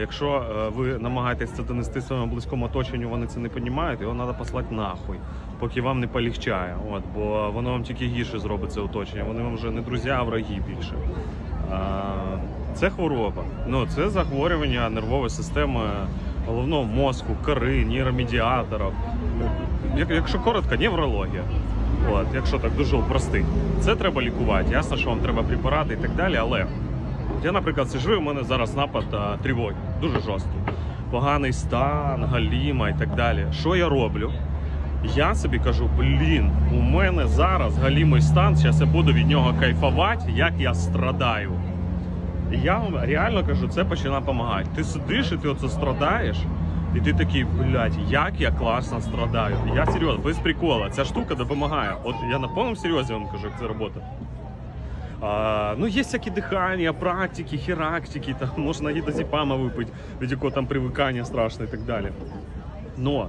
якщо е, ви намагаєтесь це донести своєму близькому оточенню, вони це не розуміють, його треба послати нахуй, поки вам не полегчає. От, бо воно вам тільки гірше зробить це оточення. Вони вам вже не друзі, а враги більше. Це хвороба. Ну, це захворювання нервової системи головного мозку, кори, нейромедіаторів. Як- Якщо коротко, неврологія. От, якщо так дуже простий. Це треба лікувати. Ясно, що вам треба препарати і так далі, але я, наприклад, сижу, у мене зараз напад а, тривоги, дуже жорсткий. Поганий стан, галіма і так далі. Що я роблю? Я собі кажу, блін, у мене зараз галімий стан, зараз я буду від нього кайфувати, як я страдаю. І я вам реально кажу, це починає допомагати. Ти сидиш і ти оце страдаєш, і ти такий, блядь, як я класно страдаю. Я серйозно, без прикола, ця штука допомагає. От я на повному серйозі вам кажу, як це робота. А, ну, є всякі дихання, практики, хірактики, там можна гідозіпама випити, від якого там привикання страшне і так далі. Но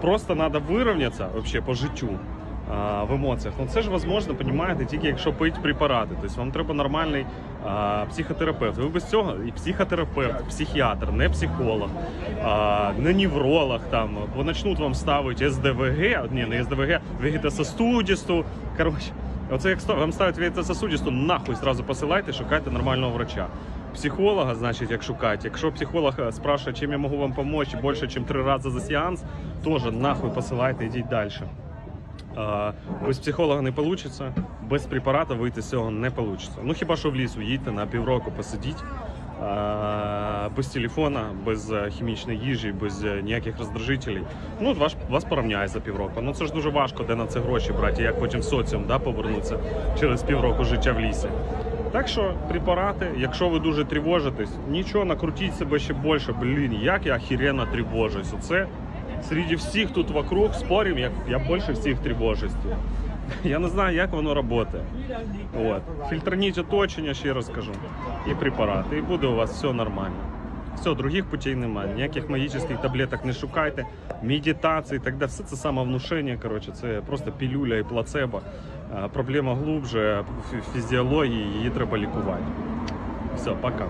просто треба вирівнятися вообще по життю. а, В емоціях. Ну це ж можливо, розумієте, тільки якщо пити препарати. Тобто вам треба нормальний а, психотерапевт. Ви без цього і психотерапевт, психіатр, не психолог, а, не невролог там, бо почнуть вам ставити СДВГ, ні, не СДВГ, вегетососудисту. Коротше, оце як вам ставить вегетососудисту, нахуй зразу посилайте, шукайте нормального врача. Психолога, значить, як шукати. Якщо психолог е, спрашиває, чим я можу вам допомогти більше, ніж три рази за сеанс, теж нахуй посилайте, йдіть далі. Без психолога не вийде, без препарата вийти з цього не вийде. Ну хіба що в ліс уїдьте на півроку посидіть. Без телефона, без е, хімічної їжі, без е, ніяких роздражителей. Ну, вас, вас порівняє за півроку. Ну це ж дуже важко, де на це гроші брати, як потім соціум да, повернутися через півроку життя в лісі. Так що препарати, якщо ви дуже тривожитесь, нічого, накрутіть себе ще більше. Блін, як я охеренно тривожусь. Оце серед всіх тут вокруг спорим, як я більше всіх тривожусь. Я не знаю, як воно працює. От. Фільтраніть оточення, ще раз кажу, і препарати, і буде у вас все нормально. Все, других путей немає. Ніяких магічних таблеток не шукайте, медитації, так далі. Все це самовнушення, коротше, це просто пілюля і плацебо. А, Проблема глубже, фі- фізіології, її треба лікувати. Все, пока.